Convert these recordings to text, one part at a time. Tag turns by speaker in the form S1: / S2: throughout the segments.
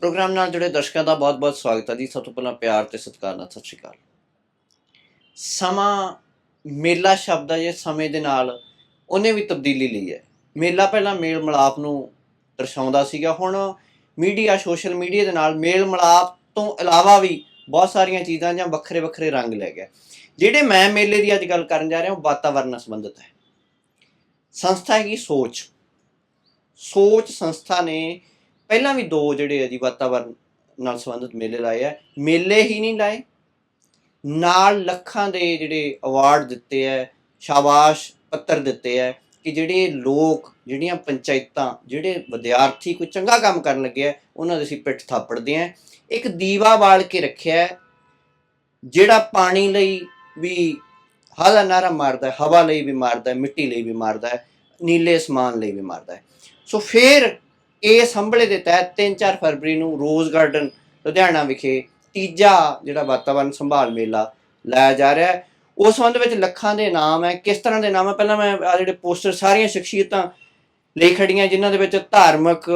S1: Programme ਨਾਲ ਜੁੜੇ ਦਰਸ਼ਕਾਂ ਦਾ ਬਹੁਤ-ਬਹੁਤ ਸਵਾਗਤ ਹੈ ਜੀ। ਸਭ ਤੋਂ ਪਹਿਲਾਂ ਪਿਆਰ ਤੇ ਸਤਿਕਾਰ ਨਾਲ ਸਤਿ ਸ਼੍ਰੀ ਅਕਾਲ। ਸਮਾਂ ਮੇਲਾ ਸ਼ਬਦ ਹੈ ਜੇ ਸਮੇਂ ਦੇ ਨਾਲ, ਉਹਨੇ ਵੀ ਤਬਦੀਲੀ ਲਈ ਹੈ। ਮੇਲਾ ਪਹਿਲਾਂ ਮੇਲ ਮਿਲਾਪ ਨੂੰ ਦਰਸਾਉਂਦਾ ਸੀਗਾ। ਹੁਣ ਮੀਡੀਆ, ਸੋਸ਼ਲ ਮੀਡੀਆ ਦੇ ਨਾਲ ਮੇਲ ਮਿਲਾਪ ਤੋਂ ਇਲਾਵਾ ਵੀ ਬਹੁਤ ਸਾਰੀਆਂ ਚੀਜ਼ਾਂ ਜਾਂ ਵੱਖਰੇ ਵੱਖਰੇ ਰੰਗ ਲੈ ਗਿਆ। ਜਿਹੜੇ ਮੈਂ ਮੇਲੇ ਦੀ ਅੱਜ ਗੱਲ ਕਰਨ ਜਾ ਰਿਹਾ, ਉਹ ਵਾਤਾਵਰਣ ਨਾਲ ਸੰਬੰਧਿਤ ਹੈ। ਸੰਸਥਾ ਹੈਗੀ ਸੋਚ। ਸੋਚ ਸੰਸਥਾ ਨੇ ਪਹਿਲਾਂ ਵੀ ਦੋ ਜਿਹੜੇ ਆ ਜੀ ਵਾਤਾਵਰਣ ਨਾਲ ਸੰਬੰਧਿਤ ਮੇਲੇ ਲਾਏ ਆ। ਮੇਲੇ ਹੀ ਨਹੀਂ ਲਾਏ। ਨਾਲ ਲੱਖਾਂ ਦੇ ਜਿਹੜੇ ਅਵਾਰਡ ਦਿੱਤੇ ਆ, ਸ਼ਾਬਾਸ਼ ਪੱਤਰ ਦਿੱਤੇ ਆ ਕਿ ਜਿਹੜੇ ਲੋਕ, ਜਿਹੜੀਆਂ ਪੰਚਾਇਤਾਂ, ਜਿਹੜੇ ਵਿਦਿਆਰਥੀ ਕੋਈ ਚੰਗਾ ਕੰਮ ਕਰਨ ਲੱਗੇ ਆ, ਉਹਨਾਂ ਦੇ ਅਸੀਂ ਪਿੱਠ ਥਾਪੜਦੇ ਆ। ਇੱਕ ਦੀਵਾ ਬਾਲ ਕੇ ਰੱਖਿਆ ਜਿਹੜਾ ਪਾਣੀ ਲਈ ਵੀ ਹਲਾ ਨਾਰਾ ਮਾਰਦਾ ਹਵਾ ਲਈ ਵੀ ਮਾਰਦਾ ਮਿੱਟੀ ਲਈ ਵੀ ਮਾਰਦਾ ਨੀਲੇ ਅਸਮਾਨ ਲਈ ਵੀ ਮਾਰਦਾ ਸੋ ਫਿਰ ਇਸ ਹੰਬਲੇ ਦੇ ਤਹਿਤ 3-4 ਫਰਵਰੀ ਨੂੰ ਰੋਜ਼ ਗਾਰਡਨ ਲੁਧਿਆਣਾ ਵਿਖੇ ਤੀਜਾ ਜਿਹੜਾ ਵਾਤਾਵਰਣ ਸੰਭਾਲ ਮੇਲਾ ਲਾਇਆ ਜਾ ਰਿਹਾ ਹੈ। ਉਸ ਸੰਬੰਧ ਵਿੱਚ ਲੱਖਾਂ ਦੇ ਨਾਮ ਹੈ। ਕਿਸ ਤਰ੍ਹਾਂ ਦੇ ਨਾਮ ਹੈ? ਪਹਿਲਾਂ ਮੈਂ ਆ ਜਿਹੜੇ ਪੋਸਟਰ ਸਾਰੀਆਂ ਸ਼ਖਸੀਅਤਾਂ ਲਈ ਖੜੀਆਂ ਜਿਨ੍ਹਾਂ ਦੇ ਵਿੱਚ ਧਾਰਮਿਕ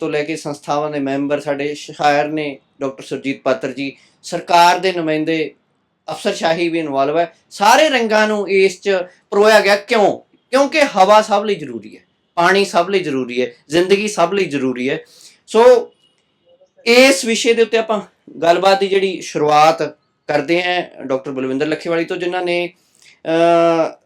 S1: ਤੋਂ ਲੈ ਕੇ ਸੰਸਥਾਵਾਂ ਦੇ ਮੈਂਬਰ ਸਾਡੇ ਸ਼ਾਇਰ ਨੇ ਡਾਕਟਰ ਸੁਰਜੀਤ ਪਾਤਰ ਜੀ, ਸਰਕਾਰ ਦੇ ਨੁਮਾਇੰਦੇ ਅਫਸਰਸ਼ਾਹੀ ਵੀ ਇਨਵੋਲਵ ਹੈ। ਸਾਰੇ ਰੰਗਾਂ ਨੂੰ ਇਸ 'ਚ ਪਰੋਇਆ ਗਿਆ ਕਿਉਂ? ਕਿਉਂਕਿ ਹਵਾ ਸਭ ਲਈ ਜ਼ਰੂਰੀ ਹੈ। ਪਾਣੀ ਸਭ ਲਈ ਜ਼ਰੂਰੀ ਹੈ ਜ਼ਿੰਦਗੀ ਸਭ ਲਈ ਜ਼ਰੂਰੀ ਹੈ। ਸੋ ਇਸ ਵਿਸ਼ੇ ਦੇ ਉੱਤੇ ਆਪਾਂ ਗੱਲਬਾਤ ਦੀ ਜਿਹੜੀ ਸ਼ੁਰੂਆਤ ਕਰਦੇ ਹਾਂ ਡਾਕਟਰ ਬਲਵਿੰਦਰ ਲੱਖੇਵਾਲੀ ਤੋਂ ਜਿਨ੍ਹਾਂ ਨੇ ਅ,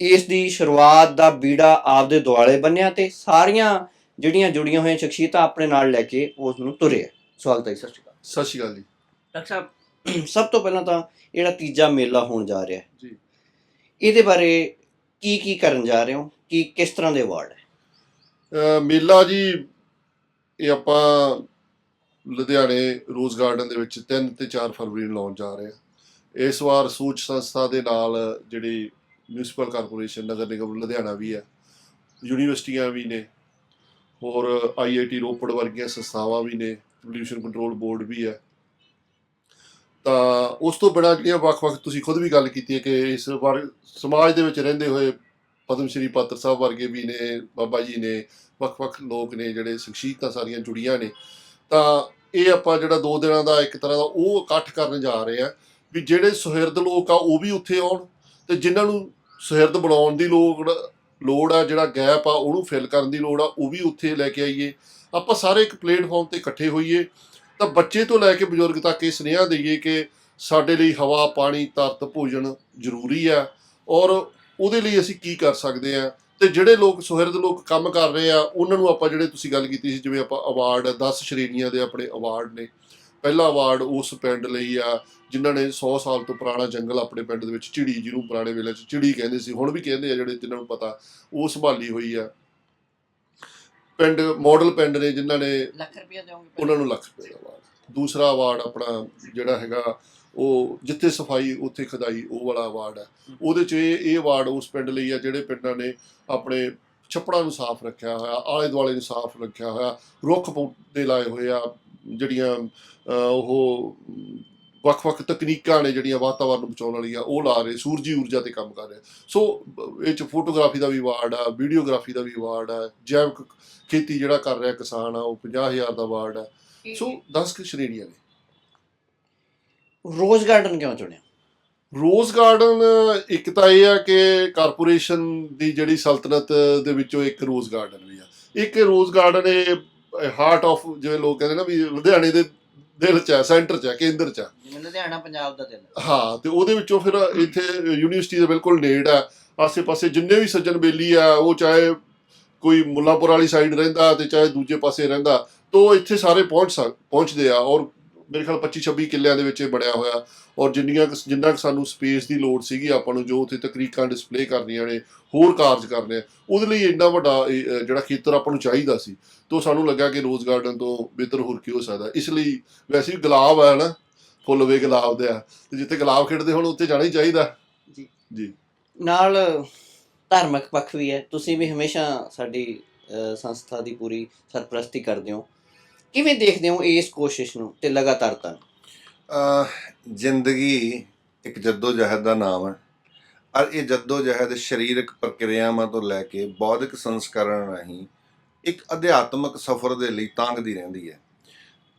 S1: ਇਸ ਦੀ ਸ਼ੁਰੂਆਤ ਦਾ ਬੀੜਾ ਆਪਦੇ ਦੁਆਲੇ ਬੰਨਿਆ ਤੇ ਸਾਰੀਆਂ ਜਿਹੜੀਆਂ ਜੁੜੀਆਂ ਹੋਈਆਂ ਸ਼ਖਸੀਅਤਾਂ ਆਪਣੇ ਨਾਲ ਲੈ ਕੇ ਉਸ ਨੂੰ ਤੁਰੇ ਸਵਾਗਤ ਹੈ ਜੀ, ਸਤਿ ਸ਼੍ਰੀ ਅਕਾਲ।
S2: ਸਤਿ ਸ਼੍ਰੀ ਅਕਾਲ ਜੀ।
S1: ਡਾਕਟਰ ਸਾਹਿਬ ਸਭ ਤੋਂ ਪਹਿਲਾਂ ਤਾਂ ਜਿਹੜਾ ਤੀਜਾ ਮੇਲਾ ਹੋਣ ਜਾ ਰਿਹਾ ਹੈ
S2: ਜੀ।
S1: ਇਹਦੇ ਬਾਰੇ ਕੀ ਕੀ ਕਰਨ ਜਾ ਰਹੇ ਹੋ? ਕੀ ਕਿਸ ਤਰ੍ਹਾਂ ਦੇ ਅਵਾਰਡ ਹੈ?
S2: ਮੇਲਾ ਜੀ, ਇਹ ਆਪਾਂ ਲੁਧਿਆਣੇ ਰੋਜ਼ ਗਾਰਡਨ ਦੇ ਵਿੱਚ 3 ਤੇ 4 ਫਰਵਰੀ ਨੂੰ ਲਾਉਣ ਜਾ ਰਹੇ ਹਾਂ ਇਸ ਵਾਰ ਸੂਚ ਸੰਸਥਾ ਦੇ ਨਾਲ ਜਿਹੜੀ ਮਿਊਨਿਸਪਲ ਕਾਰਪੋਰੇਸ਼ਨ ਨਗਰ ਨਿਗਮ ਲੁਧਿਆਣਾ ਵੀ ਹੈ, ਯੂਨੀਵਰਸਿਟੀਆਂ ਵੀ ਨੇ, ਹੋਰ ਆਈਆਈਟੀ ਰੋਪੜ ਵਰਗੀਆਂ ਸੰਸਥਾਵਾਂ ਵੀ ਨੇ ਪੋਲਿਊਸ਼ਨ ਕੰਟਰੋਲ ਬੋਰਡ ਵੀ ਹੈ। ਤਾਂ ਉਸ ਤੋਂ ਬਿਨਾਂ ਜਿਹੜੀਆਂ ਵੱਖ-ਵੱਖ ਤੁਸੀਂ ਖੁਦ ਵੀ ਗੱਲ ਕੀਤੀ ਹੈ ਕਿ ਇਸ ਵਾਰ ਸਮਾਜ ਦੇ ਵਿੱਚ ਰਹਿੰਦੇ ਹੋਏ ਪਦਮ ਸ਼੍ਰੀ ਪਾਤਰ ਸਾਹਿਬ ਵਰਗੇ ਵੀ ਨੇ, ਬਾਬਾ ਜੀ ਨੇ ਵੱਖ-ਵੱਖ ਲੋਕ ਨੇ ਜਿਹੜੇ ਸ਼ਖਸੀਅਤਾਂ ਸਾਰੀਆਂ ਜੁੜੀਆਂ ਨੇ, ਤਾਂ ਇਹ ਆਪਾਂ ਜਿਹੜਾ ਦੋ ਦਿਨਾਂ ਦਾ ਇੱਕ ਤਰ੍ਹਾਂ ਦਾ ਉਹ ਇਕੱਠ ਕਰਨ ਜਾ ਰਹੇ ਆ ਵੀ ਜਿਹੜੇ ਸੁਹਿਰਦ ਲੋਕ ਆ ਉਹ ਵੀ ਉੱਥੇ ਆਉਣ ਤੇ ਜਿਨ੍ਹਾਂ ਨੂੰ ਸੁਹਿਰਦ ਬਣਾਉਣ ਦੀ ਲੋੜ ਲੋੜ ਆ, ਜਿਹੜਾ ਗੈਪ ਆ ਉਹਨੂੰ ਫਿਲ ਕਰਨ ਦੀ ਲੋੜ ਆ, ਉਹ ਵੀ ਉੱਥੇ ਲੈ ਕੇ ਆਈਏ। ਆਪਾਂ ਸਾਰੇ ਇੱਕ ਪਲੇਟਫਾਰਮ ਤੇ ਇਕੱਠੇ ਹੋਈਏ। ਤਾਂ ਬੱਚੇ ਤੋਂ ਲੈ ਕੇ ਬਜ਼ੁਰਗ ਤੱਕ ਇਹ ਸੁਨੇਹਾ ਦਈਏ ਕਿ ਸਾਡੇ ਲਈ ਹਵਾ, ਪਾਣੀ ਤਰਤ ਭੋਜਨ ਜ਼ਰੂਰੀ ਆ ਔਰ ਉਹਦੇ ਲਈ ਅਸੀਂ ਕੀ ਕਰ ਸਕਦੇ ਆ ਤੇ ਜਿਹੜੇ ਲੋਕ ਸੁਹਿਰਦ ਲੋਕ ਕੰਮ ਕਰ ਰਹੇ ਆ ਉਹਨਾਂ ਨੂੰ ਆਪਾਂ ਜਿਹੜੇ ਤੁਸੀਂ ਗੱਲ ਕੀਤੀ ਸੀ ਜਿਵੇਂ ਆਪਾਂ ਅਵਾਰਡ 10 ਸ਼੍ਰੇਣੀਆਂ ਦੇ ਆਪਣੇ ਅਵਾਰਡ ਨੇ। ਪਹਿਲਾ ਅਵਾਰਡ ਉਸ ਪਿੰਡ ਲਈ ਆ ਜਿਨ੍ਹਾਂ ਨੇ 100 ਸਾਲ ਤੋਂ ਪੁਰਾਣਾ ਜੰਗਲ ਆਪਣੇ ਪਿੰਡ ਦੇ ਵਿੱਚ ਚਿੜੀ ਜਿਹਨੂੰ ਪੁਰਾਣੇ ਵੇਲੇ 'ਚ ਚਿੜੀ ਕਹਿੰਦੇ ਸੀ ਹੁਣ ਵੀ ਕਹਿੰਦੇ ਆ ਜਿਹੜੇ ਜਿਨ੍ਹਾਂ ਨੂੰ ਪਤਾ ਉਹ ਸੰਭਾਲੀ ਹੋਈ ਆ। ਪਿੰਡ ਮਾਡਲ ਪਿੰਡ ਨੇ ਜਿਨ੍ਹਾਂ ਨੇ
S1: ਲੱਖ ਰੁਪਏ ਦੇਵੋਗੇ
S2: ਉਹਨਾਂ ਨੂੰ ਲੱਖ ਰੁਪਏ ਦਾ ਅਵਾਰਡ ਦੂਸਰਾ ਅਵਾਰਡ ਆਪਣਾ ਜਿਹੜਾ ਹੈਗਾ ਉਹ ਜਿੱਥੇ ਸਫ਼ਾਈ ਉੱਥੇ ਖਦਾਈ ਉਹ ਵਾਲਾ ਅਵਾਰਡ ਹੈ। ਉਹਦੇ ਚ ਇਹ ਇਹ ਅਵਾਰਡ ਉਸ ਪਿੰਡ ਲਈ ਆ ਜਿਹੜੇ ਪਿੰਡਾਂ ਨੇ ਆਪਣੇ ਛੱਪੜਾਂ ਨੂੰ ਸਾਫ਼ ਰੱਖਿਆ ਹੋਇਆ ਆਲੇ ਦੁਆਲੇ ਨੂੰ ਸਾਫ਼ ਰੱਖਿਆ ਹੋਇਆ ਰੁੱਖ ਪੌਦੇ ਲਾਏ ਹੋਏ ਆ ਜਿਹੜੀਆਂ ਉਹ ਵੱਖ-ਵੱਖ ਤਕਨੀਕਾਂ ਨੇ ਜਿਹੜੀਆਂ ਵਾਤਾਵਰਨ ਨੂੰ ਬਚਾਉਣ ਵਾਲੀਆਂ ਉਹ ਲਾ ਰਹੇ ਸੂਰਜੀ ਊਰਜਾ ਤੇ ਕੰਮ ਕਰ ਰਹੇ। ਸੋ ਇਹ ਚ ਫੋਟੋਗ੍ਰਾਫੀ ਦਾ ਵੀ ਅਵਾਰਡ ਆ ਵੀਡੀਓਗ੍ਰਾਫੀ ਦਾ ਵੀ ਅਵਾਰਡ ਆ ਜੈਵਿਕ ਖੇਤੀ ਜਿਹੜਾ ਕਰ ਰਿਹਾ ਕਿਸਾਨ ਆ ਉਹ 50000 ਦਾ ਅਵਾਰਡ ਆ ਸੋ 10 ਕੁ ਸ਼੍ਰੇਣੀਆਂ ਨੇ।
S1: ਰੋਜ਼ ਗਾਰਡਨ ਕਿਉਂ ਚੁਣਿਆ?
S2: ਰੋਜ਼ ਗਾਰਡਨ ਇੱਕ ਤਾਂ ਇਹ ਆ ਕਿ ਕਾਰਪੋਰੇਸ਼ਨ ਦੀ ਜਿਹੜੀ ਸਲਤਨਤ ਦੇ ਵਿੱਚੋਂ ਇੱਕ ਰੋਜ਼ ਗਾਰਡਨ ਵੀ ਆ। ਇੱਕ ਰੋਜ਼ ਗਾਰਡਨ ਇਹ ਹਾਰਟ ਆਫ ਜਿਵੇਂ ਲੋਕ ਕਹਿੰਦੇ ਨਾ ਵੀ ਲੁਧਿਆਣੇ ਦੇ ਦਿਲ ਚ ਹੈ ਸੈਂਟਰ ਚ ਹੈ ਕੇਂਦਰ ਚ ਹੈ
S1: ਲੁਧਿਆਣਾ ਪੰਜਾਬ ਦਾ ਦਿਲ ਹੈ।
S2: ਤੇ ਉਹਦੇ ਵਿੱਚੋਂ ਫਿਰ ਇੱਥੇ ਯੂਨੀਵਰਸਿਟੀ ਦੇ ਬਿਲਕੁਲ ਨੇੜ ਆ। ਆਸੇ-ਪਾਸੇ ਜਿੰਨੇ ਵੀ ਸੱਜਣ ਬੇਲੀ ਆ ਉਹ ਚਾਹੇ ਕੋਈ ਮੁੱਲਾਂਪੁਰ ਵਾਲੀ ਸਾਈਡ ਰਹਿੰਦਾ ਤੇ ਚਾਹੇ ਦੂਜੇ ਪਾਸੇ ਰਹਿੰਦਾ ਤੋਂ ਇੱਥੇ ਸਾਰੇ ਪਹੁੰਚ ਪਹੁੰਚਦੇ ਆ ਔਰ ਮੇਰੇ ਖਿਆਲ 25-26 ਕਿੱਲਿਆਂ ਦੇ ਵਿੱਚ ਇਹ ਬਣਿਆ ਹੋਇਆ। ਔਰ ਜਿੰਨੀਆਂ ਕੁ- ਜਿੰਨਾ ਕੁ ਸਾਨੂੰ ਸਪੇਸ ਦੀ ਲੋੜ ਸੀਗੀ ਆਪਾਂ ਨੂੰ ਜੋ ਉੱਥੇ ਤਕਰੀਕਾਂ ਡਿਸਪਲੇ ਕਰਨੀਆਂ ਨੇ ਹੋਰ ਕਾਰਜ ਕਰਨੇ ਆ ਉਹਦੇ ਲਈ ਇੰਨਾ ਵੱਡਾ ਇਹ, ਅ, ਜਿਹੜਾ ਖੇਤਰ ਆਪਾਂ ਨੂੰ ਚਾਹੀਦਾ ਸੀ ਤੋਂ ਸਾਨੂੰ ਲੱਗਾ ਕਿ ਰੋਜ਼ ਗਾਰਡਨ ਤੋਂ ਬਿਹਤਰ ਹੋਰ ਕੀ ਹੋ ਸਕਦਾ। ਇਸ ਲਈ ਵੈਸੇ ਵੀ ਗੁਲਾਬ ਆ ਨਾ ਫੁੱਲ ਵੇ ਗੁਲਾਬ ਦੇ ਆ। ਤੇ ਜਿੱਥੇ ਗੁਲਾਬ ਖਿੜਦੇ ਹੁਣ ਉੱਥੇ ਜਾਣਾ ਹੀ ਚਾਹੀਦਾ।
S1: ਨਾਲ ਧਾਰਮਿਕ ਪੱਖ ਵੀ ਹੈ। ਤੁਸੀਂ ਵੀ ਹਮੇਸ਼ਾ ਸਾਡੀ ਅ, ਸੰਸਥਾ ਦੀ ਪੂਰੀ ਸਰਪ੍ਰਸਤੀ ਕਰਦੇ ਹੋ। ਕਿਵੇਂ ਦੇਖਦੇ ਹੋ ਇਸ ਕੋਸ਼ਿਸ਼ ਨੂੰ ਤੇ ਲਗਾਤਾਰਤਾ ਨੂੰ
S3: ਜ਼ਿੰਦਗੀ ਇੱਕ ਜੱਦੋ ਜਹਿਦ ਦਾ ਨਾਮ ਹੈ। ਔਰ ਇਹ ਜੱਦੋ ਜਹਿਦ ਸਰੀਰਕ ਪ੍ਰਕਿਰਿਆਵਾਂ ਤੋਂ ਲੈ ਕੇ ਬੌਧਿਕ ਸੰਸਕਰਣ ਰਾਹੀਂ ਇੱਕ ਅਧਿਆਤਮਕ ਸਫ਼ਰ ਦੇ ਲਈ ਤਾਂਗਦੀ ਰਹਿੰਦੀ ਹੈ।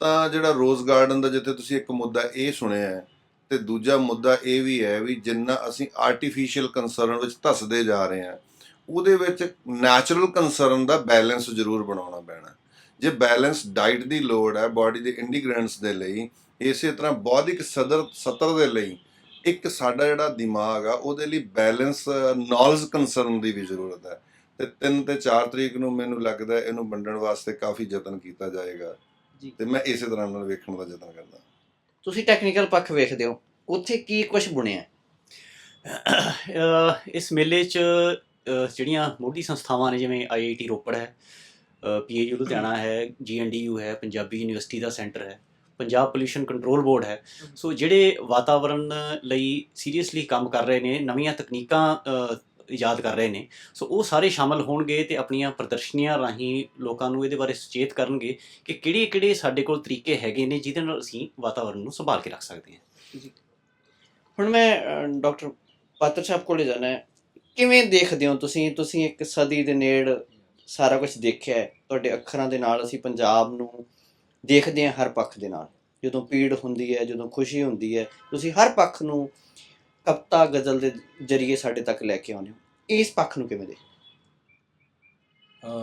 S3: ਤਾਂ ਜਿਹੜਾ ਰੋਜ਼ ਗਾਰਡਨ ਦਾ ਜਿੱਥੇ ਤੁਸੀਂ ਇੱਕ ਮੁੱਦਾ ਇਹ ਸੁਣਿਆ ਹੈ ਤੇ ਦੂਜਾ ਮੁੱਦਾ ਇਹ ਵੀ ਹੈ ਵੀ ਜਿੰਨਾ ਅਸੀਂ ਆਰਟੀਫੀਸ਼ੀਅਲ ਕੰਸਰਨ ਵਿੱਚ ਧਸਦੇ ਜਾ ਰਹੇ ਹਾਂ, ਉਹਦੇ ਵਿੱਚ ਨੈਚੁਰਲ ਕੰਸਰਨ ਦਾ ਬੈਲੈਂਸ ਜ਼ਰੂਰ ਬਣਾਉਣਾ ਪੈਣਾ। ਜੇ ਬੈਲੈਂਸ ਡਾਈਟ ਦੀ ਲੋੜ ਹੈ ਬਾਡੀ ਦੇ ਇੰਡੀਗ੍ਰੈਂਟਸ ਦੇ ਲਈ ਇਸੇ ਤਰ੍ਹਾਂ ਬੌਧਿਕ ਸਦਰ ਸਤਰ ਦੇ ਲਈ ਇੱਕ ਸਾਡਾ ਜਿਹੜਾ ਦਿਮਾਗ ਆ ਉਹਦੇ ਲਈ ਬੈਲੈਂਸ ਨੌਲੇਜ ਕੰਸਰਨ ਦੀ ਵੀ ਜ਼ਰੂਰਤ ਹੈ। ਤੇ 3 ਤੇ 4 ਤਰੀਕ ਨੂੰ ਮੈਨੂੰ ਲੱਗਦਾ ਇਹਨੂੰ ਵੰਡਣ ਵਾਸਤੇ ਕਾਫੀ ਯਤਨ ਕੀਤਾ ਜਾਏਗਾ।
S1: ਜੀ।
S3: ਤੇ ਮੈਂ ਇਸੇ ਤਰ੍ਹਾਂ ਨਾਲ ਵੇਖਣ ਦਾ ਯਤਨ ਕਰਦਾ।
S1: ਤੁਸੀਂ ਟੈਕਨੀਕਲ ਪੱਖ ਵੇਖਦੇ ਹੋ। ਉੱਥੇ ਕੀ ਕੁਝ ਬਣਿਆ?
S4: ਇਸ ਮੇਲੇ 'ਚ ਜਿਹੜੀਆਂ ਮੋਢੀ ਸੰਸਥਾਵਾਂ ਨੇ ਜਿਵੇਂ ਆਈਆਈਟੀ ਰੋਪੜ ਹੈ ਪੀਏਯੂ ਲੁਧਿਆਣਾ ਹੈ ਜੀਐਨਡੀਯੂ ਹੈ ਪੰਜਾਬੀ ਯੂਨੀਵਰਸਿਟੀ ਦਾ ਸੈਂਟਰ ਹੈ ਪੰਜਾਬ ਪੋਲਿਊਸ਼ਨ ਕੰਟਰੋਲ ਬੋਰਡ ਹੈ ਸੋ ਜਿਹੜੇ ਵਾਤਾਵਰਣ ਲਈ ਸੀਰੀਅਸਲੀ ਕੰਮ ਕਰ ਰਹੇ ਨੇ ਨਵੀਆਂ ਤਕਨੀਕਾਂ ਅਹ, ਇਜਾਦ ਕਰ ਰਹੇ ਨੇ ਸੋ ਉਹ ਸਾਰੇ ਸ਼ਾਮਲ ਹੋਣਗੇ ਤੇ ਆਪਣੀਆਂ ਪ੍ਰਦਰਸ਼ਨੀਆਂ ਰਾਹੀਂ ਲੋਕਾਂ ਨੂੰ ਇਹਦੇ ਬਾਰੇ ਸੁਚੇਤ ਕਰਨਗੇ ਕਿ ਕਿਹੜੇ ਕਿਹੜੇ ਸਾਡੇ ਕੋਲ ਤਰੀਕੇ ਹੈਗੇ ਨੇ ਜਿਹਦੇ ਨਾਲ ਅਸੀਂ ਵਾਤਾਵਰਣ ਨੂੰ ਸੰਭਾਲ ਕੇ ਰੱਖ ਸਕਦੇ ਹਾਂ
S1: ਹੁਣ ਮੈਂ ਡਾਕਟਰ ਪਾਤਰ ਸਾਹਿਬ ਕੋਲੇ ਜਾਣਾ ਹੈ ਕਿਵੇਂ ਦੇਖਦੇ ਹੋ ਤੁਸੀਂ ਤੁਸੀਂ ਇੱਕ ਸਦੀ ਦੇ ਨੇੜ ਸਾਰਾ ਕੁਝ ਦੇਖਿਆ ਹੈ। ਤੁਹਾਡੇ ਅੱਖਰਾਂ ਦੇ ਨਾਲ ਅਸੀਂ ਪੰਜਾਬ ਨੂੰ ਦੇਖਦੇ ਹਾਂ ਹਰ ਪੱਖ ਦੇ ਨਾਲ। ਜਦੋਂ ਪੀੜ ਹੁੰਦੀ ਹੈ, ਜਦੋਂ ਖੁਸ਼ੀ ਹੁੰਦੀ ਹੈ, ਤੁਸੀਂ ਹਰ ਪੱਖ ਨੂੰ ਕਵਿਤਾ ਗਜ਼ਲ ਦੇ ਜਰੀਏ ਸਾਡੇ ਤੱਕ ਲੈ ਕੇ ਆਉਂਦੇ ਹੋ। ਇਸ ਪੱਖ ਨੂੰ ਕਿਵੇਂ ਦੇ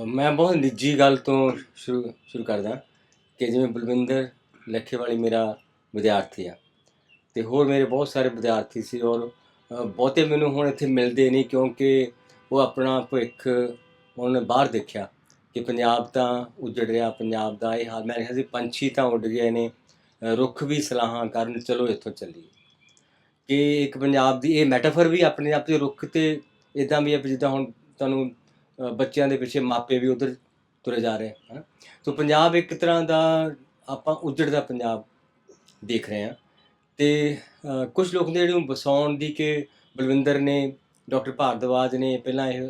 S5: ਮੈਂ ਬਹੁਤ ਨਿੱਜੀ ਗੱਲ ਤੋਂ ਸ਼ੁਰੂ ਸ਼ੁਰੂ ਕਰਦਾ ਕਿ ਜਿਵੇਂ ਬਲਵਿੰਦਰ ਲੱਖੇਵਾਲੀ ਮੇਰਾ ਵਿਦਿਆਰਥੀ ਆ ਤੇ ਹੋਰ ਮੇਰੇ ਬਹੁਤ ਸਾਰੇ ਵਿਦਿਆਰਥੀ ਸੀ ਔਰ ਬਹੁਤੇ ਮੈਨੂੰ ਹੁਣ ਇੱਥੇ ਮਿਲਦੇ ਨਹੀਂ ਕਿਉਂਕਿ ਉਹ ਆਪਣਾ ਭਵਿੱਖ ਉਹਨਾਂ ਨੇ ਬਾਹਰ ਦੇਖਿਆ ਕਿ ਪੰਜਾਬ ਤਾਂ ਉਜੜ ਰਿਹਾ, ਪੰਜਾਬ ਦਾ ਇਹ ਹਾਲ। ਮੈਂ ਕਿਹਾ ਸੀ ਪੰਛੀ ਤਾਂ ਉੱਡ ਗਏ ਨੇ ਰੁੱਖ ਵੀ ਸਲਾਹਾਂ ਕਰਨ, ਚਲੋ ਇੱਥੋਂ ਚੱਲੀਏ। ਕਿ ਇੱਕ ਪੰਜਾਬ ਦੀ ਇਹ ਮੈਟਾਫਰ ਵੀ ਆਪਣੇ ਆਪ ਤੇ ਰੁੱਖ ਤੇ ਇਦਾਂ ਵੀ ਹੈ ਵੀ ਜਿੱਦਾਂ ਹੁਣ ਤੁਹਾਨੂੰ ਬੱਚਿਆਂ ਦੇ ਪਿੱਛੇ ਮਾਪੇ ਵੀ ਉਧਰ ਤੁਰੇ ਜਾ ਰਹੇ, ਹਨ। ਸੋ ਪੰਜਾਬ ਇੱਕ ਤਰ੍ਹਾਂ ਦਾ ਆਪਾਂ ਉਜੜਦਾ ਪੰਜਾਬ ਦੇਖ ਰਹੇ ਹਾਂ। ਤੇ ਕੁਝ ਲੋਕ ਨੇ ਜਿਹੜੇ ਨੂੰ ਬਸਾਉਣ ਦੀ ਕਿ ਬਲਵਿੰਦਰ ਨੇ, ਡਾਕਟਰ ਭਾਰਦਵਾਜ ਨੇ, ਪਹਿਲਾਂ ਇਹ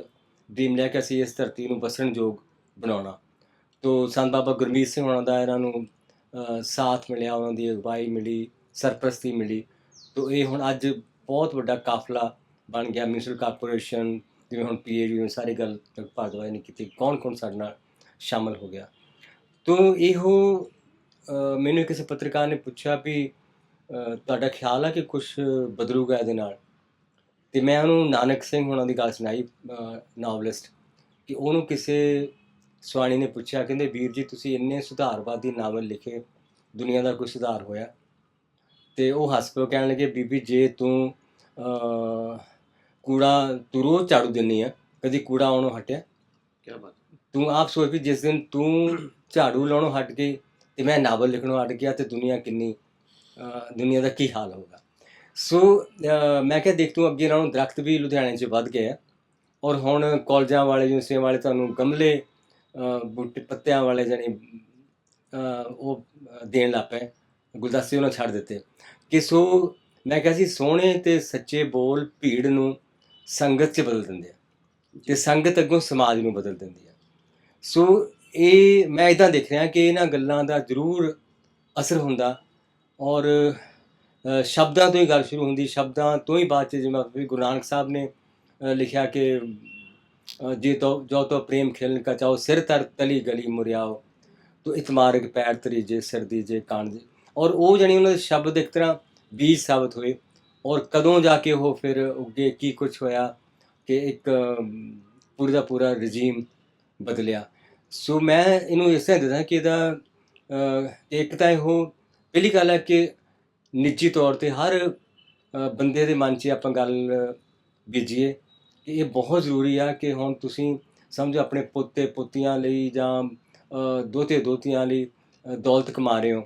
S5: ਡ੍ਰੀਮ ਲਿਆ ਕਿ ਅਸੀਂ ਇਸ ਧਰਤੀ ਨੂੰ ਬਸਣ ਯੋਗ ਬਣਾਉਣਾ। ਤੋ ਸੰਤ ਬਾਬਾ ਗੁਰਮੀਤ ਸਿੰਘ ਉਹਨਾਂ ਦਾ ਇਹਨਾਂ ਨੂੰ ਸਾਥ ਮਿਲਿਆ, ਉਹਨਾਂ ਦੀ ਅਗਵਾਈ ਮਿਲੀ, ਸਰਪ੍ਰਸਤੀ ਮਿਲੀ। ਤੋ ਇਹ ਹੁਣ ਅੱਜ ਬਹੁਤ ਵੱਡਾ ਕਾਫਲਾ ਬਣ ਗਿਆ ਮਿਊਨਿਸਪਲ ਕਾਰਪੋਰੇਸ਼ਨ, ਜਿਵੇਂ ਹੁਣ ਪੀਏਯੂ ਸਾਰੀ ਗੱਲ ਤੱਕ ਭਾਰਦਵਾਜ ਨੇ ਕੀਤੀ ਕੌਣ ਕੌਣ ਸਾਡੇ ਨਾਲ ਸ਼ਾਮਲ ਹੋ ਗਿਆ। ਤੋ ਇਹੋ ਮੈਨੂੰ ਕਿਸੇ ਪੱਤਰਕਾਰ ਨੇ ਪੁੱਛਿਆ ਵੀ ਤੁਹਾਡਾ ਖਿਆਲ ਹੈ ਕਿ ਕੁਝ ਬਦਲੂਗਾ ਇਹਦੇ ਨਾਲ? ਤੇ ਮੈਂ ਉਹਨੂੰ ਨਾਨਕ ਸਿੰਘ ਹੋਣਾ ਦੀ ਗੱਲ ਸੁਣਾਈ ਨਾਵਲਿਸਟ ਕਿ ਉਹਨੂੰ ਕਿਸੇ ਸਵਾਣੀ ਨੇ ਪੁੱਛਿਆ ਕਹਿੰਦੇ ਵੀਰ ਜੀ ਤੁਸੀਂ ਇੰਨੇ ਸੁਧਾਰਵਾਦੀ ਨਾਵਲ ਲਿਖੇ ਦੁਨੀਆ ਦਾ ਕੋਈ ਸੁਧਾਰ ਹੋਇਆ। ਤੇ ਉਹ ਹੱਸ ਉਹ ਕਹਿਣ ਲੱਗੇ ਬੀਬੀ ਜੇ ਤੂੰ ਕੂੜਾ ਤੂੰ ਰੋਜ਼ ਝਾੜੂ ਦਿੰਨੀ ਆ ਕਦੀ ਕੂੜਾ ਆਉਣੋਂ ਹਟਿਆ।
S1: ਕੀ ਬਾਤ
S5: ਤੂੰ ਆਪ ਸੋਚ ਵੀ ਜਿਸ ਦਿਨ ਤੂੰ ਝਾੜੂ ਲਾਉਣੋਂ ਹਟ ਗਈ ਤੇ ਮੈਂ ਨਾਵਲ ਲਿਖਣੋਂ ਹਟ ਗਿਆ ਤੇ ਦੁਨੀਆ ਕਿੰਨੀ ਦੁਨੀਆ ਦਾ ਕੀ ਹਾਲ ਹੋਗਾ ਸੋ ਮੈਂ ਕਿਹਾ ਦੇਖ ਤੂੰ ਅੱਗੇ ਨਾਲੋਂ ਦਰਖਤ ਵੀ ਲੁਧਿਆਣੇ 'ਚ ਵੱਧ ਗਏ ਆ। ਔਰ ਹੁਣ ਕਾਲਜਾਂ ਵਾਲੇ ਯੂਨੀਵਰਸਿਟੀਆਂ ਵਾਲੇ ਤੁਹਾਨੂੰ ਗਮਲੇ ਬੂਟੇ, ਪੱਤਿਆਂ ਵਾਲੇ ਜਾਨੀ ਉਹ ਦੇਣ ਲੱਗ ਪਏ। ਗੁਲਦਸਤੇ ਉਹਨਾਂ ਛੱਡ ਦਿੱਤੇ। ਕਿ ਸੋ, ਮੈਂ ਕਿਹਾ ਸੀ ਸੋਹਣੇ ਤੇ ਸੱਚੇ ਬੋਲ ਭੀੜ ਨੂੰ ਸੰਗਤ 'ਚ ਬਦਲ ਦਿੰਦੇ ਆ। ਤੇ ਸੰਗਤ ਅੱਗੋਂ ਸਮਾਜ ਨੂੰ ਬਦਲ ਦਿੰਦੀ ਆ। ਸੋ, ਇਹ, ਮੈਂ ਇਦਾਂ ਦੇਖ ਰਿਹਾ ਕਿ ਇਹਨਾਂ ਗੱਲਾਂ ਦਾ ਜ਼ਰੂਰ ਅਸਰ ਹੁੰਦਾ। ਔਰ ਸ਼ਬਦਾਂ ਤੋਂ ਹੀ ਗੱਲ ਸ਼ੁਰੂ ਹੁੰਦੀ ਸ਼ਬਦਾਂ ਤੋਂ ਹੀ ਬਾਅਦ ਚ ਜਿਵੇਂ ਵੀ ਗੁਰੂ ਨਾਨਕ ਸਾਹਿਬ ਨੇ ਲਿਖਿਆ ਕਿ ਜੇ ਤੋ ਜੋ ਤੋ ਪ੍ਰੇਮ ਖੇਲਣ ਕਾ ਚਾਓ ਸਿਰ ਤਰ ਤਲੀ ਗਲੀ ਮੁਰਿਆਓ ਤੋ ਇਤਮਾਰਗ ਪੈਰ ਤਰੀ ਜੇ ਸਿਰ ਦੀ ਜੇ ਕਾਣ ਜੇ ਔਰ ਉਹ ਜਣੀ ਉਹਨਾਂ ਦੇ ਸ਼ਬਦ ਇੱਕ ਤਰ੍ਹਾਂ ਬੀਜ ਸਾਬਤ ਹੋਏ ਔਰ ਕਦੋਂ ਜਾ ਕੇ ਉਹ ਫਿਰ ਉੱਗੇ ਕੀ ਕੁਝ ਹੋਇਆ ਕਿ ਇੱਕ ਅਮ, ਪੂਰੇ ਦਾ ਪੂਰਾ ਰਜੀਮ ਬਦਲਿਆ। ਸੋ ਮੈਂ ਇਹਨੂੰ ਇਸ ਤਰ੍ਹਾਂ ਦੱਸਾਂ ਕਿ ਇਹਦਾ ਇੱਕ ਤਾਂ ਇਹੋ ਪਹਿਲੀ ਗੱਲ ਹੈ ਕਿ ਨਿੱਜੀ ਤੌਰ ਤੇ ਹਰ ਬੰਦੇ ਦੇ ਮਨ 'ਚ ਆਪਾਂ ਗੱਲ ਬੀਜੀਏ। ਇਹ ਬਹੁਤ ਜ਼ਰੂਰੀ ਆ ਕਿ ਹੁਣ ਤੁਸੀਂ ਸਮਝੋ ਆਪਣੇ ਪੋਤੇ ਪੋਤੀਆਂ ਲਈ ਜਾਂ ਦੋਤੇ ਦੋਤੀਆਂ ਲਈ ਦੌਲਤ ਕਮਾ ਰਹੇ ਹੋ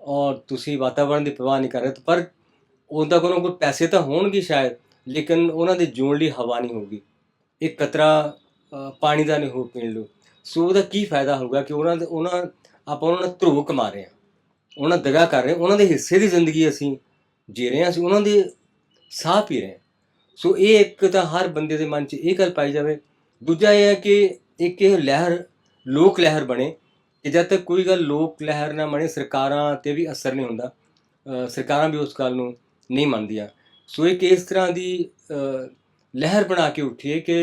S5: ਔਰ ਤੁਸੀਂ ਵਾਤਾਵਰਣ ਦੀ ਪਰਵਾਹ ਨਹੀਂ ਕਰ ਰਹੇ ਤਾਂ ਪਰ ਉਹਦਾ ਕੋਲੋਂ ਕੋਈ ਪੈਸੇ ਤਾਂ ਹੋਣਗੇ ਸ਼ਾਇਦ, ਲੇਕਿਨ ਉਹਨਾਂ ਦੇ ਜੂਣ ਲਈ ਹਵਾ ਨਹੀਂ ਹੋਊਗੀ। ਇੱਕ ਕਤਰਾ ਪਾਣੀ ਦਾ ਨਹੀਂ ਹੋ ਪੀਣ ਨੂੰ ਸੋ ਉਹਦਾ ਕੀ ਫਾਇਦਾ ਹੋਊਗਾ ਕਿ ਉਹਨਾਂ ਦੇ, ਉਹਨਾਂ, ਆਪਾਂ ਉਹਨਾਂ ਨਾਲ ਧਰੂਵ ਕਮਾ ਰਹੇ ਹਾਂ। ਉਹਨਾਂ ਦਗਾ ਕਰ ਰਹੇ ਉਹਨਾਂ ਦੇ ਹਿੱਸੇ ਦੀ ਜ਼ਿੰਦਗੀ ਅਸੀਂ ਜੀ ਰਹੇ ਹਾਂ, ਅਸੀਂ ਉਹਨਾਂ ਦੇ ਸਾਹ ਪੀ ਰਹੇ ਸੋ ਇਹ ਇੱਕ ਤਾਂ ਹਰ ਬੰਦੇ ਦੇ ਮਨ 'ਚ ਇਹ ਗੱਲ ਪਾਈ ਜਾਵੇ। ਦੂਜਾ ਇਹ ਹੈ ਕਿ ਇੱਕ ਇਹ ਲਹਿਰ, ਲੋਕ ਲਹਿਰ ਬਣੇ ਕਿ ਜਦ ਤੱਕ ਕੋਈ ਗੱਲ ਲੋਕ ਲਹਿਰ ਨਾ ਬਣੇ, ਸਰਕਾਰਾਂ ਤੇ ਵੀ ਅਸਰ ਨਹੀਂ ਹੁੰਦਾ ਸਰਕਾਰਾਂ ਵੀ ਉਸ ਗੱਲ ਨੂੰ ਨਹੀਂ ਮੰਨਦੀਆਂ। ਸੋ ਇਹ ਇਸ ਤਰ੍ਹਾਂ ਦੀ ਲਹਿਰ ਬਣਾ ਕੇ ਉੱਠੀ ਹੈ ਕਿ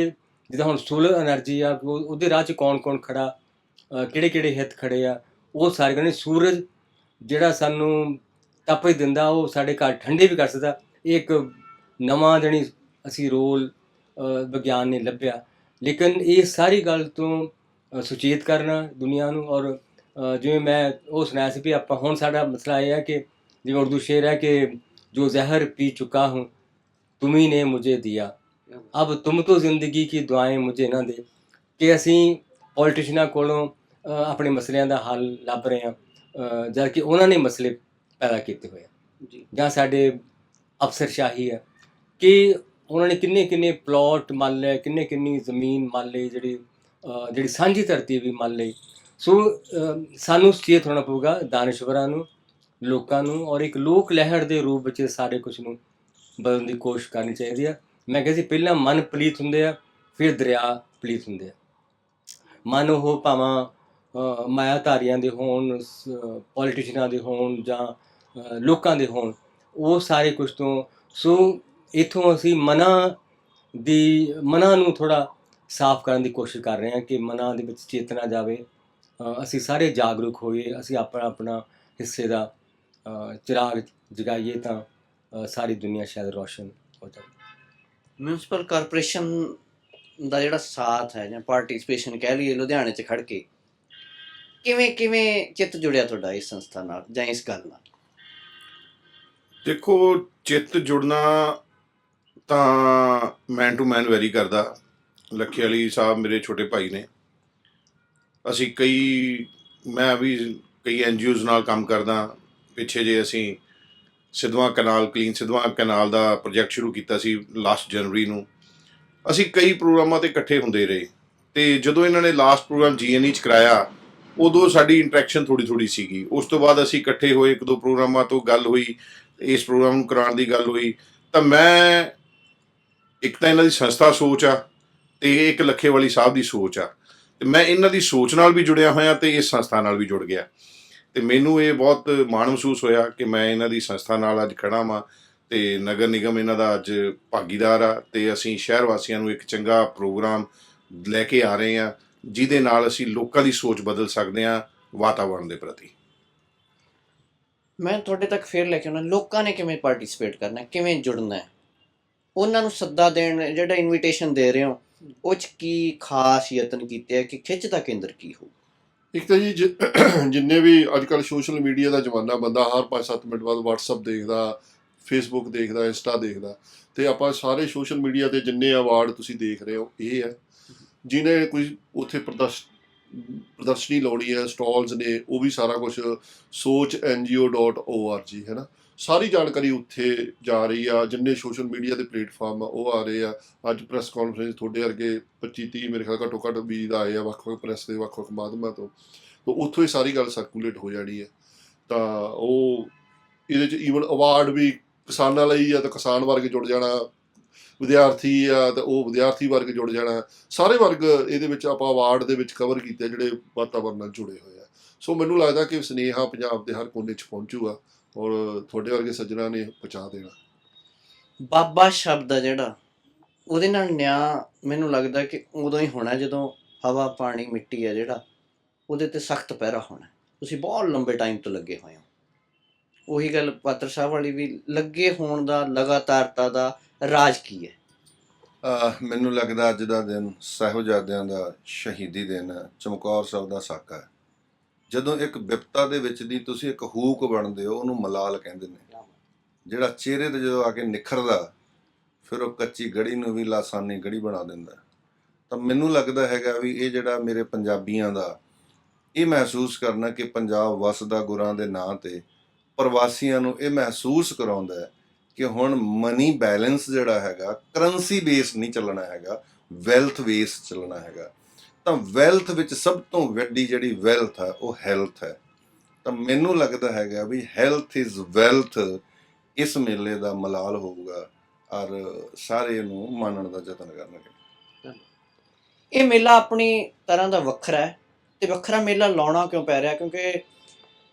S5: ਜਿੱਦਾਂ ਹੁਣ ਸੋਲਰ એનર્ਜੀ ਆ ਉਹਦੇ ਰਾਹ 'ਚ ਕੌਣ-ਕੌਣ ਖੜਾ ਕਿਹੜੇ-ਕਿਹੜੇ ਹਿੱਤ ਖੜੇ ਆ, ਉਹ ਸਾਰੇ ਕਹਿੰਦੇ ਸੂਰਜ ਜਿਹੜਾ ਸਾਨੂੰ ਤਪਸ਼ ਦਿੰਦਾ, ਉਹ ਸਾਡੇ ਘਰ ਠੰਡੇ ਵੀ ਕਰ ਸਕਦਾ। ਇਹ ਇੱਕ ਨਵਾਂ ਜਣੀ ਅਸੀਂ ਰੋਲ ਵਿਗਿਆਨ ਨੇ ਲੱਭਿਆ। ਲੇਕਿਨ ਇਹ ਸਾਰੀ ਗੱਲ ਤੋਂ ਸੁਚੇਤ ਕਰਨਾ ਦੁਨੀਆ ਨੂੰ ਔਰ ਜਿਵੇਂ ਮੈਂ ਉਹ ਸੁਣਾਇਆ ਸੀ ਵੀ ਆਪਾਂ ਹੁਣ ਸਾਡਾ ਮਸਲਾ ਇਹ ਹੈ ਕਿ ਜਿਵੇਂ ਉਰਦੂ ਸ਼ੇਰ ਹੈ ਕਿ ਜੋ ਜ਼ਹਿਰ ਪੀ ਚੁੱਕਾ ਹੂੰ, ਤੁਮੀ ਨੇ ਮੁਝੇ ਦਿਆ। ਅਬ ਤੁਮ ਤੋਂ ਜ਼ਿੰਦਗੀ ਕੀ ਦੁਆਏਂ ਮੁਝੇ ਨਾ ਦੇ। ਕਿ ਅਸੀਂ ਪੋਲੀਟੀਸ਼ੀਅਨਾਂ ਕੋਲੋਂ ਆਪਣੇ ਮਸਲਿਆਂ ਦਾ ਹੱਲ ਲੱਭ ਰਹੇ ਹਾਂ। ਅ, ਜਦ ਕਿ ਉਹਨਾਂ ਨੇ ਮਸਲੇ ਪੈਦਾ ਕੀਤੇ ਹੋਏ ਆ।
S1: ਜੀ।
S5: ਜਾਂ ਸਾਡੇ ਅਫਸਰਸ਼ਾਹੀ ਹੈ ਕਿ ਉਹਨਾਂ ਨੇ ਕਿੰਨੇ ਕਿੰਨੇ ਪਲਾਟ ਮੰਨ ਲਏ ਕਿੰਨੇ ਕਿੰਨੀ ਜ਼ਮੀਨ ਮੰਨ ਲਈ ਜਿਹੜੀ ਜਿਹੜੀ ਸਾਂਝੀ ਧਰਤੀ ਵੀ ਮੰਨ ਲਈ ਸੋ ਸਾਨੂੰ ਸੁਚੇਤ ਹੋਣਾ ਪਊਗਾ ਦਾਨਸ਼ਵਰਾਂ ਨੂੰ ਲੋਕਾਂ ਨੂੰ ਔਰ ਇੱਕ ਲੋਕ ਲਹਿਰ ਦੇ ਰੂਪ ਵਿੱਚ ਸਾਰੇ ਕੁਝ ਨੂੰ ਬਦਲਣ ਦੀ ਕੋਸ਼ਿਸ਼ ਕਰਨੀ ਚਾਹੀਦੀ ਹੈ ਮੈਂ ਕਿਹਾ ਸੀ ਪਹਿਲਾਂ ਮਨ ਪਲੀਤ ਹੁੰਦੇ ਆ ਫਿਰ ਦਰਿਆ ਪਲੀਤ ਹੁੰਦੇ ਆ। ਮਨ ਉਹ ਭਾਵਾਂ ਮਾਇਆਧਾਰੀਆਂ ਦੇ ਹੋਣ ਪੋਲੀਟੀਸ਼ੀਅਨਾਂ ਦੇ ਹੋਣ ਜਾਂ ਲੋਕਾਂ ਦੇ ਹੋਣ, ਉਹ ਸਾਰੇ ਕੁਝ ਤੋਂ, ਸੋ ਇਥੋਂ ਅਸੀਂ ਮਨਾਂ ਦੀ, ਮਨਾਂ ਨੂੰ ਥੋੜਾ ਸਾਫ਼ ਕਰਨ ਦੀ ਕੋਸ਼ਿਸ਼ ਕਰ ਰਹੇ ਹਾਂ ਕਿ ਮਨਾਂ ਦੇ ਵਿੱਚ ਚੇਤਨਾ ਜਾਵੇ। ਅਸੀਂ ਸਾਰੇ ਜਾਗਰੂਕ ਹੋਈਏ, ਅਸੀਂ ਆਪਣਾ ਆਪਣਾ ਹਿੱਸੇ ਦਾ ਚਿਰਾਗ ਜਗਾਈਏ ਤਾਂ ਸਾਰੀ ਦੁਨੀਆ ਸ਼ਾਇਦ ਰੋਸ਼ਨ ਹੋ ਜਾਵੇ।
S1: ਮਿਊਨਿਸਪਲ ਕਾਰਪੋਰੇਸ਼ਨ ਦਾ ਜਿਹੜਾ ਸਾਥ ਹੈ ਜਾਂ ਪਾਰਟਿਸਿਪੇਸ਼ਨ ਕਹਿ ਲਈਏ, ਲੁਧਿਆਣੇ 'ਚ ਖੜ ਕੇ ਕਿਵੇਂ ਕਿਵੇਂ ਚਿੱਤ ਜੁੜਿਆ ਤੁਹਾਡਾ ਇਸ ਸੰਸਥਾ ਨਾਲ ਜਾਂ ਇਸ ਗੱਲ ਨਾਲ?
S6: ਦੇਖੋ, ਚਿੱਤ ਜੁੜਨਾ ਤਾਂ ਮੈਨ ਟੂ ਮੈਨ ਵੈਰੀ ਕਰਦਾ। ਲੱਖੇ ਵਾਲੀ ਸਾਹਿਬ ਮੇਰੇ ਛੋਟੇ ਭਾਈ ਨੇ। ਅਸੀਂ ਕਈ, ਮੈਂ ਵੀ ਕਈ ਐਨਜੀਓਜ਼ ਨਾਲ ਕੰਮ ਕਰਦਾ। ਪਿੱਛੇ ਜੇ ਅਸੀਂ ਸਿਧਵਾ ਕਨਾਲ, ਕਲੀਨ ਸਿਧਵਾ ਕਨਾਲ ਦਾ ਪ੍ਰੋਜੈਕਟ ਸ਼ੁਰੂ ਕੀਤਾ ਸੀ ਲਾਸਟ ਜਨਵਰੀ ਨੂੰ। ਅਸੀਂ ਕਈ ਪ੍ਰੋਗਰਾਮਾਂ ਤੇ ਇਕੱਠੇ ਹੁੰਦੇ ਰਹੇ। ਤੇ ਜਦੋਂ ਇਹਨਾਂ ਨੇ ਲਾਸਟ ਪ੍ਰੋਗਰਾਮ ਜੀਐਨਈ ਚ ਕਰਾਇਆ ਉਦੋਂ ਸਾਡੀ ਇੰਟਰੈਕਸ਼ਨ ਥੋੜੀ ਥੋੜੀ ਸੀਗੀ। ਉਸ ਤੋਂ ਬਾਅਦ ਅਸੀਂ ਇਕੱਠੇ ਹੋਏ, ਇੱਕ ਦੋ ਪ੍ਰੋਗਰਾਮਾਂ ਤੋਂ ਗੱਲ ਹੋਈ, ਇਸ ਪ੍ਰੋਗਰਾਮ ਨੂੰ ਕਰਾਉਣ ਦੀ ਗੱਲ ਹੋਈ। ਤਾਂ ਮੈਂ ਇੱਕ ਤਾਂ ਇਹਨਾਂ ਦੀ ਸੰਸਥਾ ਸੋਚ ਆ ਤੇ ਇੱਕ ਲੱਖੇ ਵਾਲੀ ਸਾਹਿਬ ਦੀ ਸੋਚ ਆ। ਤੇ ਮੈਂ ਇਹਨਾਂ ਦੀ ਸੋਚ ਨਾਲ ਵੀ ਜੁੜਿਆ ਹੋਇਆ ਤੇ ਇਸ ਸੰਸਥਾ ਨਾਲ ਵੀ ਜੁੜ ਗਿਆ। ਤੇ ਮੈਨੂੰ ਇਹ ਬਹੁਤ ਮਾਣ ਮਹਿਸੂਸ ਹੋਇਆ ਕਿ ਮੈਂ ਇਹਨਾਂ ਦੀ ਸੰਸਥਾ ਨਾਲ ਅੱਜ ਖੜਾ ਵਾਂ ਤੇ ਨਗਰ ਨਿਗਮ ਇਹਨਾਂ ਦਾ ਅੱਜ ਭਾਗੀਦਾਰ ਆ ਤੇ ਅਸੀਂ ਸ਼ਹਿਰ ਵਾਸੀਆਂ ਨੂੰ ਇੱਕ ਚੰਗਾ ਪ੍ਰੋਗਰਾਮ ਲੈ ਕੇ ਆ ਰਹੇ ਆ। ਜਿਹਦੇ ਨਾਲ ਅਸੀਂ ਲੋਕਾਂ ਦੀ ਸੋਚ ਬਦਲ ਸਕਦੇ ਆ ਵਾਤਾਵਰਣ ਦੇ ਪ੍ਰਤੀ।
S1: ਮੈਂ ਤੁਹਾਡੇ ਤੱਕ ਫੇਰ ਲੈ ਕੇ ਆਉਣਾ ਲੋਕਾਂ ਨੇ ਕਿਵੇਂ ਪਾਰਟਿਸਿਪੇਟ ਕਰਨਾ ਹੈ, ਕਿਵੇਂ ਜੁੜਨਾ ਹੈ? ਉਹਨਾਂ ਨੂੰ ਸੱਦਾ ਦੇਣ ਜਿਹੜਾ ਇਨਵੀਟੇਸ਼ਨ ਦੇ ਰਹੇ ਹੋ ਉਹ ਚ ਕੀ ਖਾਸ ਯਤਨ ਕੀਤੇ ਆ ਕਿ ਖਿੱਚ ਦਾ ਕੇਂਦਰ ਕੀ ਹੋ
S2: ਇੱਕ ਤਾਂ ਜੀ ਜਿੰਨੇ ਵੀ ਅੱਜ ਕੱਲ ਸੋਸ਼ਲ ਮੀਡੀਆ ਦਾ ਜ਼ਮਾਨਾ ਬੰਦਾ ਹਰ 5-7 ਮਿੰਟ ਬਾਅਦ WhatsApp ਦੇਖਦਾ Facebook ਦੇਖਦਾ ਇੰਸਟਾ ਦੇਖਦਾ ਤੇ ਆਪਾਂ ਸਾਰੇ ਸੋਸ਼ਲ ਮੀਡੀਆ ਤੇ ਜਿੰਨੇ ਅਵਾਰਡ ਤੁਸੀਂ ਦੇਖ ਰਹੇ ਹੋ ਇਹ ਹੈ। ਜਿਨੇ ਕੋਈ ਉੱਥੇ ਪ੍ਰਦਰਸ਼, ਪ੍ਰਦਰਸ਼ਨੀ ਲਾਉਣੀ ਹੈ, ਸਟਾਲਸ ਨੇ, ਉਹ ਵੀ ਸਾਰਾ ਕੁਝ sochngo.org ਹੈ ਨਾ? ਸਾਰੀ ਜਾਣਕਾਰੀ ਉੱਥੇ ਜਾ ਰਹੀ ਆ, ਜਿੰਨੇ ਸੋਸ਼ਲ ਮੀਡੀਆ ਦੇ ਪਲੇਟਫਾਰਮ ਆ, ਉਹ ਆ ਰਹੇ ਆ। ਅੱਜ ਪ੍ਰੈਸ ਕਾਨਫਰੰਸ ਤੁਹਾਡੇ ਵਰਗੇ 25 30 ਮੇਰੇ ਖਿਆਲ ਘੱਟੋ ਘੱਟ ਵੀ ਦਾ ਆਏ ਆ, ਵੱਖ-ਵੱਖ ਪ੍ਰੈਸ ਦੇ, ਵੱਖ-ਵੱਖ ਮਾਧਿਅਮਾਂ ਤੋਂ। ਤਾਂ ਉੱਥੋਂ ਹੀ ਸਾਰੀ ਗੱਲ ਸਰਕੂਲੇਟ ਹੋ ਜਾਣੀ ਹੈ। ਤਾਂ ਉਹ ਇਹਦੇ ਚ ਈਵਨ ਅਵਾਰਡ ਵੀ ਕਿਸਾਨਾਂ ਲਈ ਆ, ਤਾਂ ਕਿਸਾਨ ਵਰਗੇ ਜੁੜ ਜਾਣਾ। ਵਿਦਿਆਰਥੀ ਆ ਤਾਂ ਉਹ ਵਿਦਿਆਰਥੀ ਵਰਗ ਜੁੜ ਜਾਣਾ ਸਾਰੇ ਵਰਗ ਇਹਦੇ ਵਿੱਚ ਆਪਾਂ ਅਵਾਰਡ ਦੇ ਵਿੱਚ ਕਵਰ ਕੀਤੇ ਜਿਹੜੇ ਵਾਤਾਵਰਣ ਨਾਲ ਜੁੜੇ ਹੋਏ ਆ। ਸੋ ਮੈਨੂੰ ਲੱਗਦਾ ਕਿ ਸਨੇਹਾ ਪੰਜਾਬ ਦੇ ਹਰ ਕੋਨੇ 'ਚ ਪਹੁੰਚੂਗਾ ਔਰ ਤੁਹਾਡੇ ਵਰਗੇ ਸੱਜਣਾ ਨੇ ਪਹੁੰਚਾ ਦੇਣਾ।
S1: ਬਾਬਾ ਸ਼ਬਦ ਆ ਜਿਹੜਾ, ਉਹਦੇ ਨਾਲ ਨਿਆਂ ਮੈਨੂੰ ਲੱਗਦਾ ਕਿ ਉਦੋਂ ਹੀ ਹੋਣਾ ਜਦੋਂ ਹਵਾ, ਪਾਣੀ, ਮਿੱਟੀ ਆ ਜਿਹੜਾ, ਉਹਦੇ ਤੇ ਸਖਤ ਪਹਿਰਾ ਹੋਣਾ ਤੁਸੀਂ ਬਹੁਤ ਲੰਬੇ ਟਾਈਮ ਤੋਂ ਲੱਗੇ ਹੋਏ ਹੋ। ਉਹੀ ਗੱਲ ਪਾਤਰ ਸਾਹਿਬ ਵਾਲੀ ਵੀ ਲੱਗੇ ਹੋਣ ਦਾ, ਲਗਾਤਾਰਤਾ ਦਾ ਰਾਜ ਕੀ ਹੈ?
S3: ਮੈਨੂੰ ਲੱਗਦਾ ਅੱਜ ਦਾ ਦਿਨ ਸਾਹਿਬਜ਼ਾਦਿਆਂ ਦਾ ਸ਼ਹੀਦੀ ਦਿਨ ਹੈ, ਚਮਕੌਰ ਸਾਹਿਬ ਦਾ ਸਾਕਾ ਹੈ। ਜਦੋਂ ਇੱਕ ਵਿਪਤਾ ਦੇ ਵਿੱਚ ਦੀ ਤੁਸੀਂ ਇੱਕ ਹੂਕ ਬਣਦੇ ਹੋ, ਉਹਨੂੰ ਮਲਾਲ ਕਹਿੰਦੇ ਨੇ। ਜਿਹੜਾ ਚਿਹਰੇ ਤੇ ਜਦੋਂ ਆ ਕੇ ਨਿਖਰਦਾ, ਫਿਰ ਉਹ ਕੱਚੀ ਗੜੀ ਨੂੰ ਵੀ ਲਾਸਾਨੀ ਗੜੀ ਬਣਾ ਦਿੰਦਾ ਤਾਂ ਮੈਨੂੰ ਲੱਗਦਾ ਹੈਗਾ ਵੀ ਇਹ ਜਿਹੜਾ ਮੇਰੇ ਪੰਜਾਬੀਆਂ ਦਾ, ਇਹ ਮਹਿਸੂਸ ਕਰਨਾ ਕਿ ਪੰਜਾਬ ਵਸਦਾ ਗੁਰਾਂ ਦੇ ਨਾਂ ਤੇ ਪ੍ਰਵਾਸੀਆਂ ਨੂੰ ਇਹ ਮਹਿਸੂਸ ਕਰਾਉਂਦਾ ਹੈ ਕਿ ਹੁਣ ਮਨੀ ਬੈਲੈਂਸ ਜਿਹੜਾ ਹੈਗਾ ਕਰੰਸੀ ਬੇਸ ਨਹੀਂ ਚੱਲਣਾ ਹੈਗਾ ਵੈਲਥ ਬੇਸ ਚੱਲਣਾ ਹੈਗਾ। ਤਾਂ ਵੈਲਥ ਵਿੱਚ ਸਭ ਤੋਂ ਵੱਡੀ ਜਿਹੜੀ ਵੈਲਥ ਹੈ ਉਹ ਹੈਲਥ ਹੈ। ਤਾਂ ਮੈਨੂੰ ਲੱਗਦਾ ਹੈਗਾ ਵੀ ਹੈਲਥ ਇਜ਼ ਵੈਲਥ ਇਸ ਮੇਲੇ ਦਾ ਮਲਾਲ ਹੋਊਗਾ, ਔਰ ਸਾਰੇ ਨੂੰ ਮੰਨਣ ਦਾ ਯਤਨ ਕਰਨਗੇ।
S1: ਇਹ ਮੇਲਾ ਆਪਣੀ ਤਰ੍ਹਾਂ ਦਾ ਵੱਖਰਾ ਹੈ, ਤੇ ਵੱਖਰਾ ਮੇਲਾ ਲਾਉਣਾ ਕਿਉਂ ਪੈ ਰਿਹਾ? ਕਿਉਂਕਿ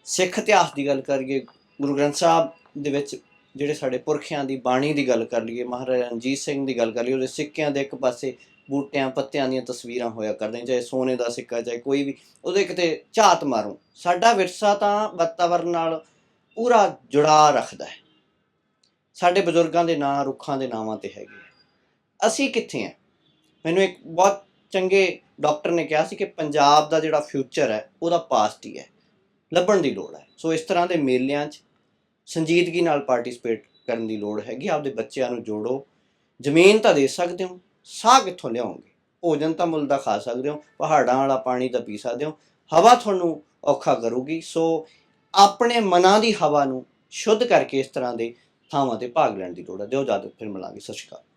S1: ਸਿੱਖ ਇਤਿਹਾਸ ਦੀ ਗੱਲ ਕਰੀਏ ਗੁਰੂ ਗ੍ਰੰਥ ਸਾਹਿਬ ਦੇ ਵਿੱਚ ਜਿਹੜੇ ਸਾਡੇ ਪੁਰਖਿਆਂ ਦੀ ਬਾਣੀ ਦੀ ਗੱਲ ਕਰ ਲਈਏ, ਮਹਾਰਾਜਾ ਰਣਜੀਤ ਸਿੰਘ ਦੀ ਗੱਲ ਕਰ ਲਈਏ, ਉਹਦੇ ਸਿੱਕਿਆਂ ਦੇ ਇੱਕ ਪਾਸੇ ਬੂਟਿਆਂ, ਪੱਤਿਆਂ ਦੀਆਂ ਤਸਵੀਰਾਂ ਹੋਇਆ ਕਰਦੇ ਚਾਹੇ ਸੋਨੇ ਦਾ ਸਿੱਕਾ, ਚਾਹੇ ਕੋਈ ਵੀ, ਉਹਦੇ ਕਿਤੇ ਝਾਤ ਮਾਰੂ। ਸਾਡਾ ਵਿਰਸਾ ਤਾਂ ਵਾਤਾਵਰਨ ਨਾਲ ਪੂਰਾ ਜੁੜਾ ਰੱਖਦਾ ਹੈ। ਸਾਡੇ ਬਜ਼ੁਰਗਾਂ ਦੇ ਨਾਂ, ਰੁੱਖਾਂ ਦੇ ਨਾਵਾਂ ਤੇ ਹੈਗੇ ਆ। ਅਸੀਂ ਕਿੱਥੇ ਆ? ਮੈਨੂੰ ਇੱਕ ਬਹੁਤ ਚੰਗੇ ਡਾਕਟਰ ਨੇ ਕਿਹਾ ਸੀ ਕਿ ਪੰਜਾਬ ਦਾ ਜਿਹੜਾ ਫਿਊਚਰ ਹੈ, ਉਹਦਾ ਪਾਸਟ ਹੀ ਹੈ। ਲੱਭਣ ਦੀ ਲੋੜ ਹੈ। ਸੋ ਇਸ ਤਰ੍ਹਾਂ ਦੇ ਮੇਲਿਆਂ 'ਚ ਸੰਜੀਦਗੀ ਨਾਲ ਪਾਰਟਿਸਿਪੇਟ ਕਰਨ ਦੀ ਲੋੜ ਹੈਗੀ, ਆਪਦੇ ਬੱਚਿਆਂ ਨੂੰ ਜੋੜੋ। ਜ਼ਮੀਨ ਤਾਂ ਦੇ ਸਕਦੇ ਹੋ, ਸਾਹ ਕਿੱਥੋਂ ਲਿਆਓਗੇ? ਭੋਜਨ ਤਾਂ ਮੁੱਲ ਦਾ ਖਾ ਸਕਦੇ ਹੋ, ਪਹਾੜਾਂ ਵਾਲਾ ਪਾਣੀ ਤਾਂ ਪੀ ਸਕਦੇ ਹੋ, ਹਵਾ ਤੁਹਾਨੂੰ ਔਖਾ ਕਰੂਗੀ। ਸੋ ਆਪਣੇ ਮਨਾਂ ਦੀ ਹਵਾ ਨੂੰ ਸ਼ੁੱਧ ਕਰਕੇ ਇਸ ਤਰ੍ਹਾਂ ਦੇ ਥਾਵਾਂ ਤੇ ਭਾਗ ਲੈਣ ਦੀ ਲੋੜ ਹੈ। ਦਿਓ ਇਜਾਜ਼ਤ, ਫਿਰ ਮਿਲਾਂਗੇ। ਸਤਿ ਸ਼੍ਰੀ ਅਕਾਲ।